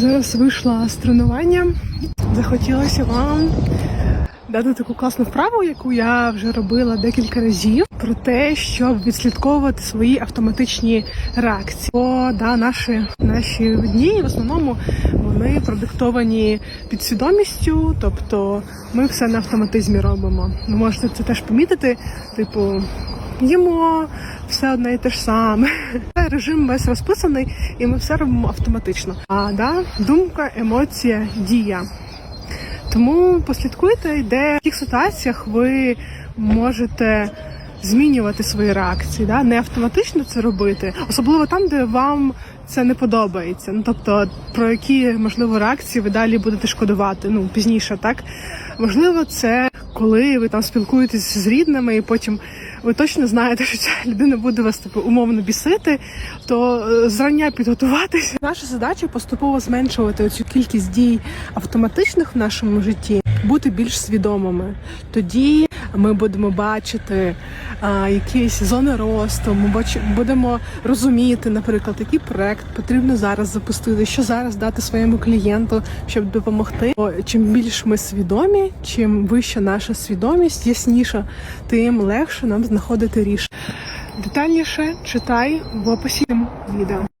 Зараз вийшла з тренування. Захотілося вам дати таку класну вправу, яку я вже робила декілька разів, про те, щоб відслідковувати свої автоматичні реакції. Бо да, наші, наші дні в основному вони продиктовані підсвідомістю, тобто ми все на автоматизмі робимо. Ви можете це теж помітити, типу. Їмо все одне і те ж саме. Режим весь розписаний, і ми все робимо автоматично. А да, думка, емоція, дія. Тому послідкуйте, де в яких ситуаціях ви можете змінювати свої реакції, да? не автоматично це робити, особливо там, де вам це не подобається. Ну тобто про які можливо реакції ви далі будете шкодувати. Ну пізніше, так можливо, це коли ви там спілкуєтесь з рідними, і потім ви точно знаєте, що ця людина буде вас типу умовно бісити, то е, зрання підготуватися. Наша задача поступово зменшувати цю кількість дій автоматичних в нашому житті, бути більш свідомими. Тоді ми будемо бачити якісь зони росту. Ми будемо розуміти, наприклад, який проект потрібно зараз запустити, що зараз дати своєму клієнту, щоб допомогти. Чим більш ми свідомі, чим вища наша свідомість, ясніша, тим легше нам знаходити рішення. Детальніше читай в описі відео.